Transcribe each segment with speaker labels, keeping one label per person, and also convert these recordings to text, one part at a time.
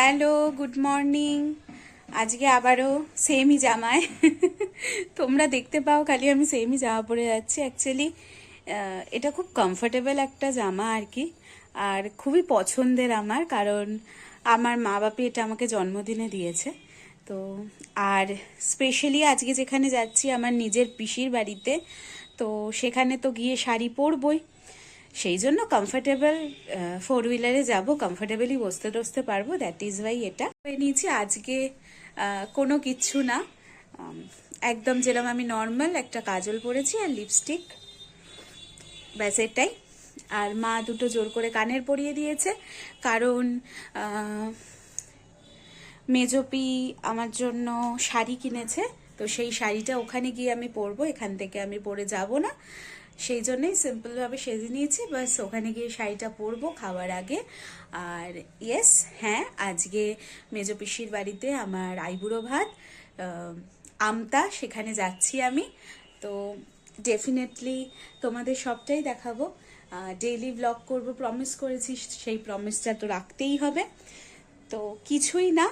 Speaker 1: Hello, good morning. আজকে আবারও সেমই জামায় তোমরা দেখতে পাও, খালি আমি সেমই জামা পরে যাচ্ছি। অ্যাকচুয়ালি এটা খুব কমফোর্টেবল একটা জামা আর কি। আর খুবই পছন্দের আমার, কারণ আমার মা বাপি এটা আমাকে জন্মদিনে দিয়েছে। তো, আর স্পেশালি আজকে যেখানে যাচ্ছি, আমার নিজের পিসির বাড়িতে। তো, সেখানে তো গিয়ে শাড়ি পরবই। সেই জন্য কমফোর্টেবল ফোর হুইলারে যাব কমফোর্টেবলি বসতে টসতে পারব দ্যাট ইজ ওয়াই এটা। নিয়েছি আজকে কোনো কিচ্ছু না। একদম যেরকম আমি নর্মাল একটা কাজল পরেছি আর লিপস্টিক ব্যাস এটাই। আর মা দুটো জোর করে কানের পরিয়ে দিয়েছে, কারণ মেজপি আমার জন্য শাড়ি কিনেছে, তো সেই শাড়িটা ওখানে গিয়ে আমি পরবো, এখান থেকে আমি পরে যাব না। সেই জন্যই সিম্পলভাবে সেজে নিয়েছি। বাস ওখানে গিয়ে শাড়িটা পরবো খাওয়ার আগে। আর ইয়েস হ্যাঁ আজকে মেজো পিসির বাড়িতে আমার আইবুড়ো ভাত আমতা, সেখানে যাচ্ছি আমি। তো ডেফিনেটলি তোমাদের সবটাই দেখাবো। ডেইলি ব্লগ করব প্রমিস করেছি, সেই প্রমিসটা তো রাখতেই হবে। তো কিছুই না।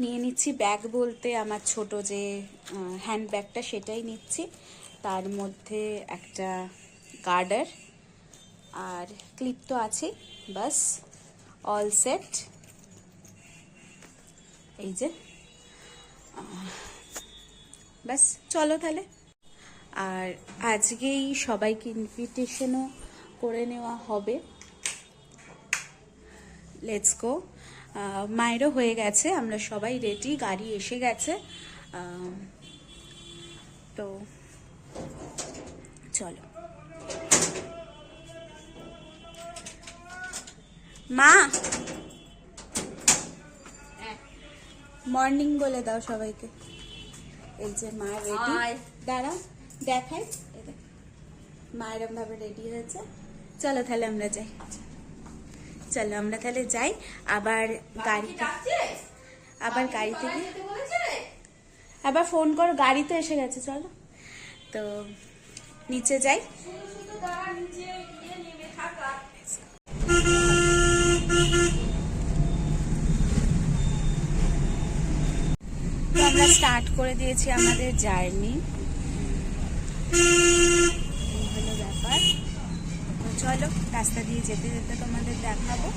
Speaker 1: নিয়ে নিচ্ছি ব্যাগ বলতে আমার ছোট যে হ্যান্ড ব্যাগটা সেটাই নিচ্ছি। তার মধ্যে একটা গার্ডার আর ক্লিপ তো আছে, বাস অল সেট এই যে ব্যাস চলো তাহলে। আর আজকেই সবাইকে ইনভিটেশনও করে নেওয়া হবে। লেটস গো মায়েরও হয়ে গেছে, আমরা সবাই রেডি গাড়ি এসে গেছে। তো চলো। মা! মর্নিং বলে দাও সবাইকে। এই যে মা রেডি
Speaker 2: Hi.
Speaker 1: দাঁড়া দেখাই। মা এরম ভাবে রেডি হয়েছে। চলো তাহলে আমরা যাই। চলো আমরা তাহলে যাই। আবার গাড়িতে আবার গাড়ি থেকে আবার ফোন করো গাড়ি তো এসে গেছে চলো। তো নিচে যাই। আমরা স্টার্ট করে দিয়েছি আমাদের জার্নি হলো ব্যাপার। চলো, রাস্তা দিয়ে যেতে যেতে তোমাদের দেখাবো।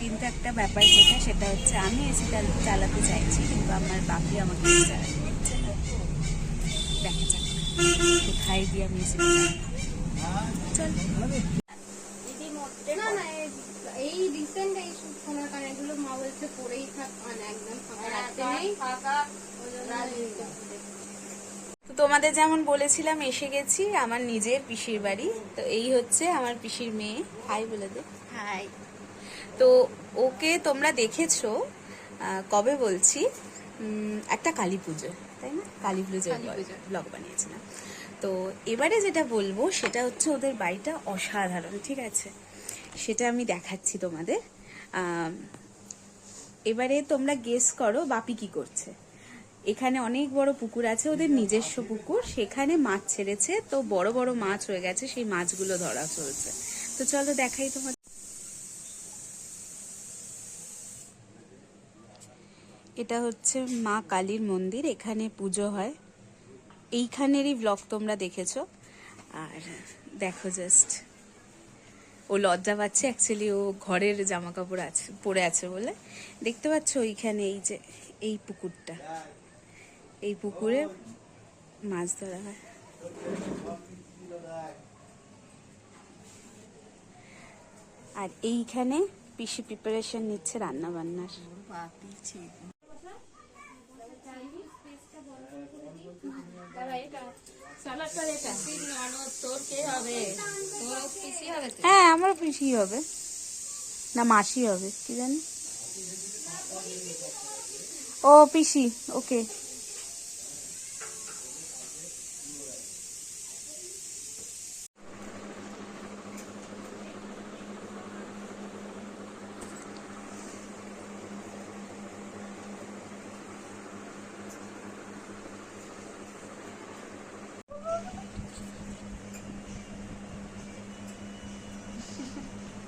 Speaker 1: কিন্তু একটা ব্যাপার যেটা, সেটা হচ্ছে আমি এসি চালাতে চাইছি, কিন্তু আমার বাপি আমাকে চালাতে দেখা যাক। কোথায় দিয়ে আমি এসি চল।
Speaker 2: না না এই- রিসেন্ট এই সোনার কানেরগুলো মা বলছে পরেই থাক মানে একদম ফাঁকা রাখতে নেই। ওই
Speaker 1: তো তোমাদের যেমন বলেছিলাম এসে গেছি আমার নিজের পিসির বাড়ি। তো এই হচ্ছে আমার পিসির মেয়ে। হাই বলে দে। হাই তো ওকে তোমরা দেখেছ কবে বলছি? একটা কালী পুজো। তাই না? কালী পুজোর ব্লগ বানিয়েছিলাম। তো এবারে যেটা বলব সেটা হচ্ছে ওদের বাড়িটা অসাধারণ ঠিক আছে? সেটা আমি দেখাচ্ছি তোমাদের। এবারে তোমরা গেস করো বাপি কি করছে। এখানে অনেক বড় পুকুর আছে ওদের নিজস্ব পুকুর। সেখানে মাছ ছেড়েছে তো বড় বড় মাছ হয়ে গেছে সেই মাছগুলো ধরা চলছে। তো চলো দেখাই তোমার এটা হচ্ছে মা কালীর মন্দির, এখানে পুজো হয়। এইখানেরই ব্লগ তোমরা দেখেছ। আর দেখো জাস্ট ও লজ্জা পাচ্ছে অ্যাকচুয়ালি ও ঘরের জামা কাপড় আছে, পরে আছে বলে। দেখতে পাচ্ছ ওইখানে এই যে, এই পুকুরটা। এই পুকুরে মাছ ধরা হয়। আর এইখানে পিসি প্রিপারেশন নিচ্ছে রান্না বান্নার হ্যাঁ আমারও পিসি হবে। না মাসি হবে কি জানি? ও পিসি ওকে।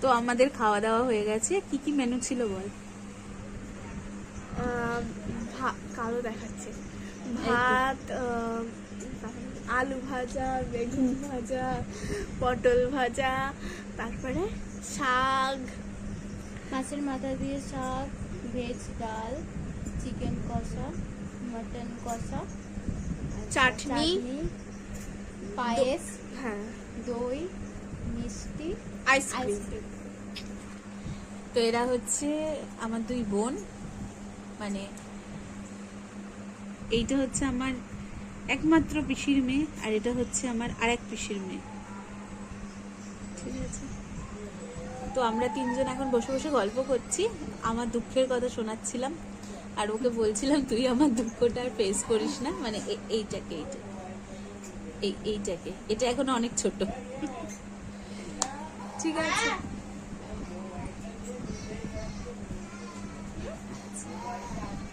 Speaker 1: তো আমাদের খাওয়া দাওয়া হয়ে গেছে। কি কি মেনু ছিল বল?
Speaker 3: কালো দেখাচ্ছে। ভাত আলু ভাজা বেগুন ভাজা পটল ভাজা তারপরে শাক।
Speaker 2: মাছের মাথা দিয়ে শাক ভেজ ডাল চিকেন কষা মটন কষা
Speaker 3: চাটনি
Speaker 2: পায়েস
Speaker 3: হ্যাঁ।
Speaker 2: দই মিষ্টি
Speaker 3: আইসক্রিম
Speaker 1: তো এরা হচ্ছে আমার দুই বোন মানে এইটা হচ্ছে আমার একমাত্র পিসির মেয়ে আর এটা হচ্ছে আমার আরেক পিসির মেয়ে। ঠিক আছে? তো আমরা তিনজন এখন বসে বসে গল্প করছি। আমার দুঃখের কথা শোনাচ্ছিলাম আর ওকে বলছিলাম তুই আমার দুঃখটা আর ফেস করিস না। মানে এইটাকে এইটা এই এইটাকে। এটা এখন অনেক ছোট। ঠিক আছে।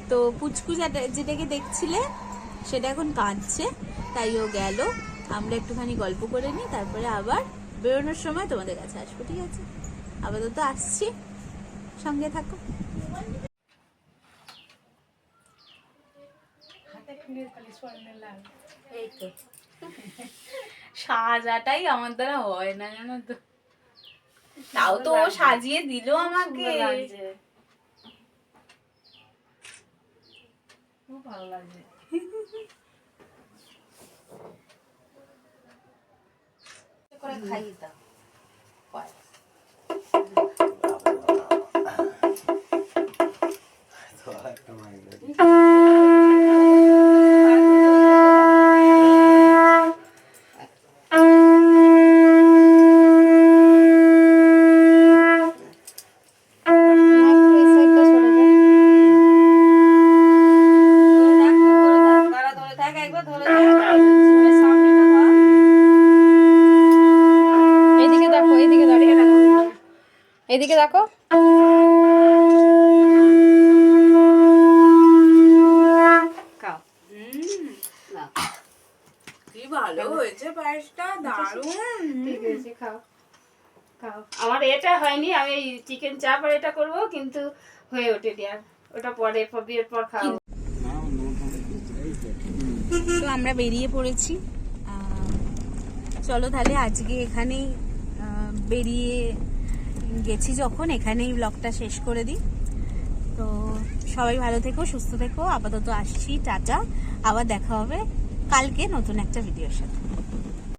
Speaker 1: তো পুচকু যেটা- যেটাকে দেখছিলে সেটা এখন কাঁদছে তাই ও গেল। আমরা একটুখানি গল্প করে নিই তারপরে আবার বেরোনোর সময় তোমাদের কাছে আসব ঠিক আছে? আপাতত আসছি। সঙ্গে থাকো। এই তো। সাজাটাই আমার দ্বারা হয় না জানো তো। তাও তো ও সাজিয়ে দিল আমাকে। করে খাইয়ে দাও।
Speaker 2: এদিকে দেখো।
Speaker 1: ভালো হয়েছে পায়েসটা দারুণ।
Speaker 2: ঠিক আছে খাও। খাও।
Speaker 4: আমার এটা হয়নি আমি চিকেন চাপ আর এটা করব কিন্তু হয়ে ওঠেনি আর। ওটা পরে বিয়ের পর খাও
Speaker 1: তো আমরা বেরিয়ে পড়েছি। চলো তাহলে আজকে এখানেই আহ, বেরিয়ে গেছি যখন, এখানেই ব্লগটা শেষ করে দিই। তো সবাই ভালো থেকো, সুস্থ থেকো। আপাতত আসছি, টাটা। আবার দেখা হবে কালকে নতুন একটা ভিডিওর সাথে।